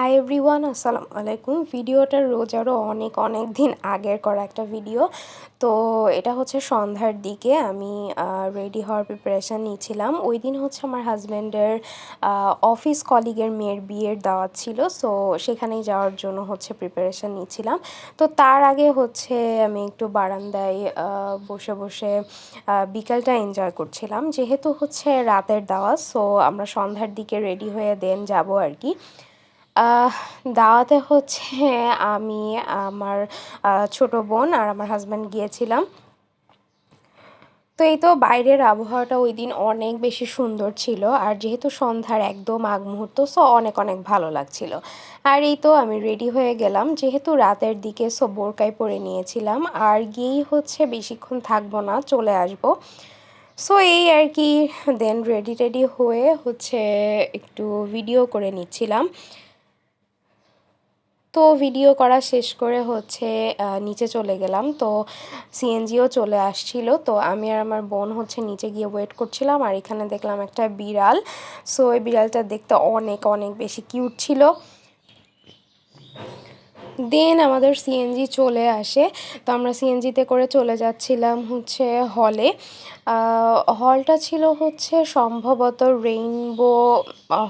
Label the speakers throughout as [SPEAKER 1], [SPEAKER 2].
[SPEAKER 1] Hi everyone আসসালামু আলাইকুম। ভিডিওটা রোজ আরও অনেক অনেক দিন আগের করা একটা ভিডিও। তো এটা হচ্ছে সন্ধ্যার দিকে আমি রেডি হওয়ার প্রিপারেশান নিয়েছিলাম। ওই দিন হচ্ছে আমার হাজব্যান্ডের অফিস কলিগের মেয়ের বিয়ের দাওয়াত ছিল। সো সেখানেই যাওয়ার জন্য হচ্ছে প্রিপারেশান নিয়েছিলাম। তো তার আগে হচ্ছে আমি একটু বারান্দায় বসে বসে বিকালটা এনজয় করছিলাম। যেহেতু হচ্ছে রাতের দাওয়াত সো আমরা সন্ধ্যার দিকে রেডি হয়ে দেন যাব আর কি। দাওয়াতে হচ্ছে আমি আমার ছোট বোন আর আমার হাজব্যান্ড গিয়েছিলাম। তো এই তো বাইরের আবহাওয়াটা ওই দিন অনেক বেশি সুন্দর ছিল আর যেহেতু সন্ধ্যার একদম আগ মুহূর্ত সো অনেক অনেক ভালো লাগছিল। আর এই তো আমি রেডি হয়ে গেলাম, যেহেতু রাতের দিকে সো বোরকায় পরে নিয়েছিলাম। আর গিয়েই হচ্ছে বেশিক্ষণ থাকব না, চলে আসব। সো এই আর কি দেন রেডি টেডি হয়ে হচ্ছে একটু ভিডিও করে নিচ্ছিলাম। তো ভিডিও করা শেষ করে হচ্ছে নিচে চলে গেলাম। তো সিএনজিও চলে আসছিল। তো আমি আর আমার বোন হচ্ছে নিচে গিয়ে ওয়েট করছিলাম আর এখানে দেখলাম একটা বিড়াল। সো ওই বিড়ালটা দেখতে অনেক অনেক বেশি কিউট ছিল। দেন আমাদের সিএনজি চলে আসে, তো আমরা সিএনজিতে করে চলে যাচ্ছিলাম হচ্ছে হলে হলটা ছিল হচ্ছে সম্ভবত রেইনবো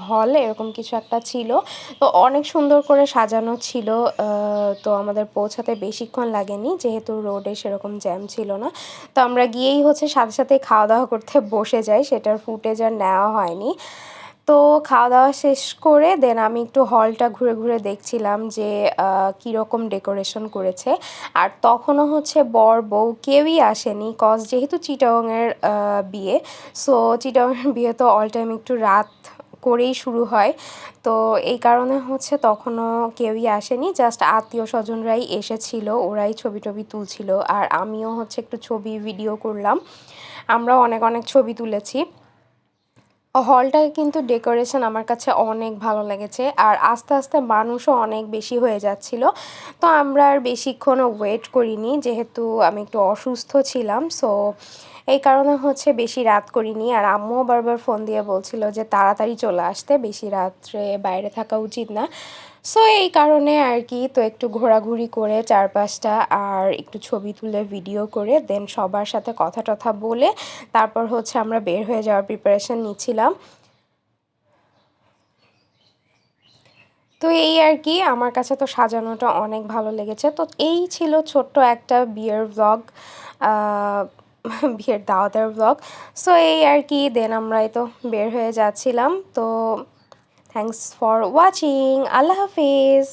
[SPEAKER 1] হল এরকম কিছু একটা ছিল। তো অনেক সুন্দর করে সাজানো ছিল তো আমাদের পৌঁছাতে বেশিক্ষণ লাগেনি, যেহেতু রোডে সেরকম জ্যাম ছিল না। তো আমরা গিয়েই হচ্ছে সাথে সাথে খাওয়া দাওয়া করতে বসে যাই, সেটার ফুটেজ আর নেওয়া হয়নি। তো খাওয়া দাওয়া শেষ করে দেন আমি একটু হলটা ঘুরে ঘুরে দেখছিলাম যে কীরকম ডেকোরেশন করেছে। আর তখনও হচ্ছে বর বউ কেউই আসেনি কজ যেহেতু চিটাংয়ের বিয়ে সো চিটাংয়ের বিয়ে তো অল টাইম একটু রাত করেই শুরু হয়। তো এই কারণে হচ্ছে তখনও কেউই আসেনি জাস্ট আত্মীয় স্বজনরাই এসেছিল, ওরাই ছবি টবি তুলছিল। আর আমিও হচ্ছে একটু ছবি ভিডিও করলাম। আমরাও অনেক অনেক ছবি তুলেছি। হলটায় কিন্তু ডেকোরেশন আমার কাছে অনেক ভালো লেগেছে আর আস্তে আস্তে মানুষও অনেক বেশি হয়ে যাচ্ছিল। তো আমরা আর বেশিক্ষণও ওয়েট করিনি, যেহেতু আমি একটু অসুস্থ ছিলাম সো এই কারণে হচ্ছে বেশি রাত করিনি। আর আম্মুও বারবার ফোন দিয়ে বলছিল যে, তাড়াতাড়ি চলে আসতে, বেশি রাত্রে বাইরে থাকা উচিত না। সো এই কারণে আর কি, তো একটু ঘোরাঘুরি করে চারপাশটা আর একটু ছবি তুলে ভিডিও করে দেন সবার সাথে কথা টথা বলে তারপর হচ্ছে আমরা বের হয়ে যাওয়ার প্রিপারেশন নিচ্ছিলাম। তো এই আর কি, আমার কাছে তো সাজানোটা অনেক ভালো লেগেছে। তো এই ছিল ছোট্ট একটা বিয়ের ব্লগ বিয়ের দাওয়াতের ব্লগ সো এই আর কি দেন আমরাই তো বের হয়ে যাচ্ছিলাম। তো থ্যাংকস ফর ওয়াচিং আল্লাহ হাফিজ।